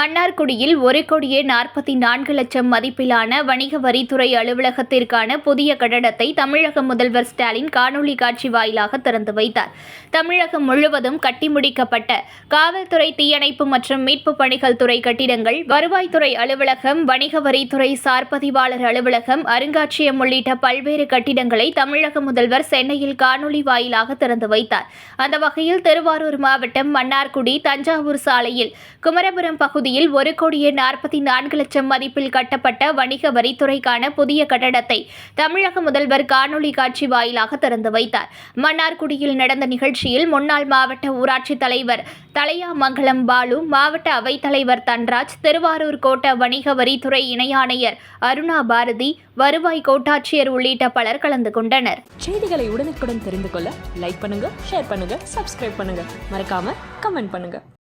மன்னார்குடியில் ஒரு கோடியே நாற்பத்தி நான்கு லட்சம் மதிப்பிலான வணிக வரித்துறை அலுவலகத்திற்கான புதிய கட்டடத்தை தமிழக முதல்வர் ஸ்டாலின் காணொலி காட்சி வாயிலாக திறந்து வைத்தார். தமிழகம் முழுவதும் கட்டி முடிக்கப்பட்ட காவல்துறை தீயணைப்பு மற்றும் மீட்பு பணிகள் துறை கட்டிடங்கள் வருவாய்த்துறை அலுவலகம் வணிக வரித்துறை சார்பதிவாளர் அலுவலகம் அருங்காட்சியகம் உள்ளிட்ட பல்வேறு கட்டிடங்களை தமிழக முதல்வர் சென்னையில் காணொலி வாயிலாக திறந்து வைத்தார். அந்த வகையில் திருவாரூர் மாவட்டம் மன்னார்குடி தஞ்சாவூர் சாலையில் குமரபுரம் பகுதி பகுதியில் ஒரு கோடியே நாற்பத்தி நான்கு லட்சம் மதிப்பில் கட்டப்பட்ட வணிக வரித்துறைக்கான புதிய கட்டடத்தை தமிழக முதல்வர் காணொலி காட்சி வாயிலாக திறந்து வைத்தார். மன்னார்குடியில் நடந்த நிகழ்ச்சியில் முன்னாள் மாவட்ட ஊராட்சித் தலைவர் தலையாமங்கலம் பாலு மாவட்ட அவைத்தலைவர் தன்ராஜ் திருவாரூர் கோட்ட வணிக வரித்துறை இணை ஆணையர் அருணா பாரதி வருவாய் கோட்டாட்சியர் உள்ளிட்ட பலர் கலந்து கொண்டனர். செய்திகளை உடனுக்குடன் தெரிந்து கொள்ள லைக் பண்ணுங்க ஷேர் பண்ணுங்க சப்ஸ்கிரைப் பண்ணுங்க. மறக்காம கமெண்ட் பண்ணுங்க.